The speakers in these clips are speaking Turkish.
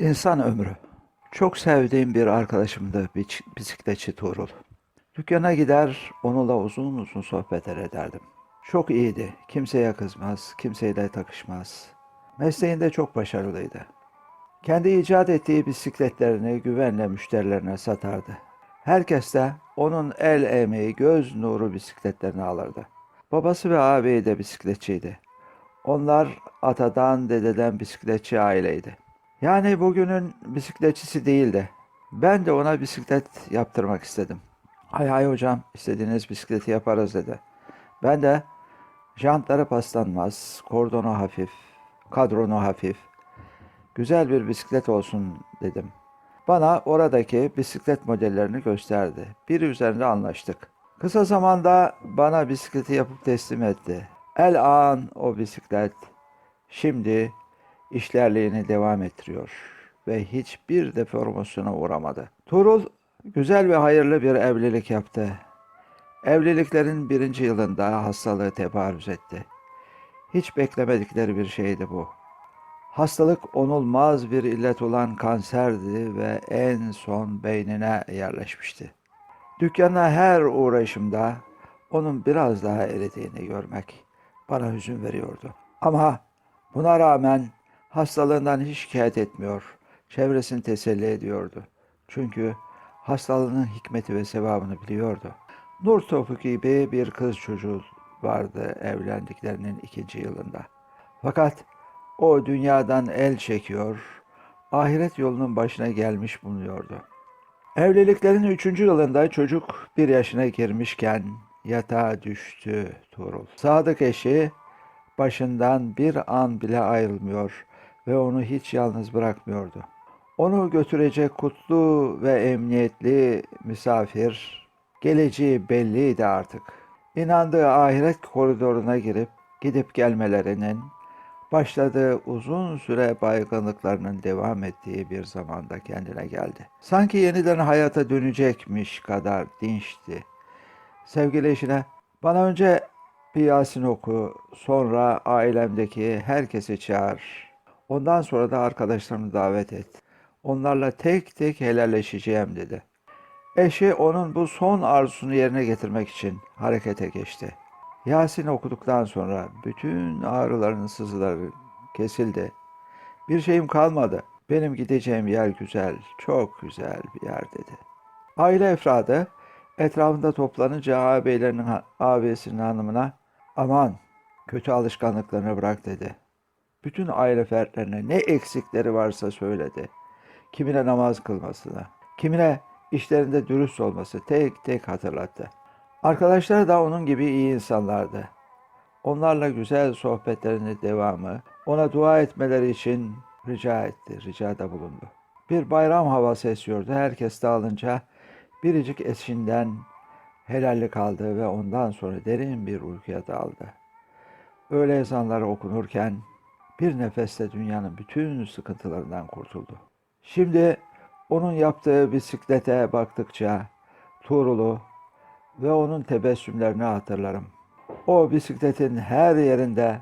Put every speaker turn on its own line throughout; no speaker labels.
İnsan ömrü. Çok sevdiğim bir arkadaşımdı bisikletçi Tuğrul. Dükkana gider, onunla uzun uzun sohbetler ederdim. Çok iyiydi. Kimseye kızmaz, kimseyle takışmaz. Mesleğinde çok başarılıydı. Kendi icat ettiği bisikletlerini güvenle müşterilerine satardı. Herkes de onun el emeği, göz nuru bisikletlerini alırdı. Babası ve ağabeyi de bisikletçiydi. Onlar atadan dededen bisikletçi aileydi. Yani bugünün bisikletçisi değildi. Ben de ona bisiklet yaptırmak istedim. Hay hay hocam istediğiniz bisikleti yaparız dedi. Ben de jantları paslanmaz, kordonu hafif, kadronu hafif, güzel bir bisiklet olsun dedim. Bana oradaki bisiklet modellerini gösterdi. Biri üzerinde anlaştık. Kısa zamanda bana bisikleti yapıp teslim etti. El an o bisiklet şimdi işlerliğini devam ettiriyor ve hiçbir deformasyona uğramadı. Tuğrul güzel ve hayırlı bir evlilik yaptı. Evliliklerin birinci yılında hastalığı tebarüz etti. Hiç beklemedikleri bir şeydi bu. Hastalık onulmaz bir illet olan kanserdi ve en son beynine yerleşmişti. Dükkana her uğraşımda onun biraz daha eridiğini görmek bana hüzün veriyordu. Ama buna rağmen hastalığından hiç şikayet etmiyor, çevresini teselli ediyordu. Çünkü hastalığının hikmeti ve sevabını biliyordu. Nur topu gibi bir kız çocuğu vardı evlendiklerinin ikinci yılında. Fakat o dünyadan el çekiyor, ahiret yolunun başına gelmiş bulunuyordu. Evliliklerin üçüncü yılında çocuk bir yaşına girmişken yatağa düştü Tuğrul. Sadık eşi başından bir an bile ayrılmıyor ve onu hiç yalnız bırakmıyordu. Onu götürecek kutlu ve emniyetli misafir geleceği belliydi artık. İnandığı ahiret koridoruna girip gidip gelmelerinin başladığı uzun süre baygınlıklarının devam ettiği bir zamanda kendine geldi. Sanki yeniden hayata dönecekmiş kadar dinçti. Sevgili eşine, bana önce bir Yasin oku, sonra ailemdeki herkesi çağır. Ondan sonra da arkadaşlarımı davet et. Onlarla tek tek helalleşeceğim dedi. Eşi onun bu son arzusunu yerine getirmek için harekete geçti. Yasin okuduktan sonra bütün ağrıların sızıları kesildi. Bir şeyim kalmadı. Benim gideceğim yer güzel, çok güzel bir yer dedi. Aile efradı etrafında toplanınca ağabeylerinin ağabeyisinin hanımına aman kötü alışkanlıklarını bırak dedi. Bütün aile fertlerine ne eksikleri varsa söyledi. Kimine namaz kılmasını, kimine işlerinde dürüst olması tek tek hatırlattı. Arkadaşlar da onun gibi iyi insanlardı. Onlarla güzel sohbetlerinin devamı, ona dua etmeleri için rica etti, ricada bulundu. Bir bayram havası esiyordu. Herkes dağılınca biricik eşinden helallik aldı ve ondan sonra derin bir uykuya daldı. Öğle ezanları okunurken bir nefeste dünyanın bütün sıkıntılarından kurtuldu. Şimdi onun yaptığı bisiklete baktıkça Tuğrul'u ve onun tebessümlerini hatırlarım. O bisikletin her yerinde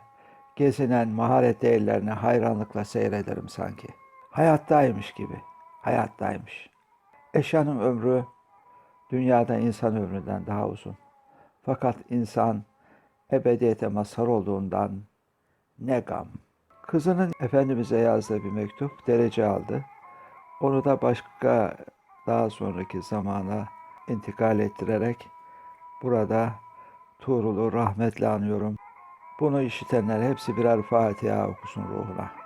gezinen maharetli ellerine hayranlıkla seyrederim sanki. Hayattaymış gibi, hayattaymış. Eşyanın ömrü dünyada insan ömründen daha uzun. Fakat insan ebediyete mazhar olduğundan ne gam. Kızının Efendimiz'e yazdığı bir mektup derece aldı. Onu da başka daha sonraki zamana intikal ettirerek burada Tuğrul'u rahmetle anıyorum. Bunu işitenler hepsi birer Fatiha okusun ruhuna.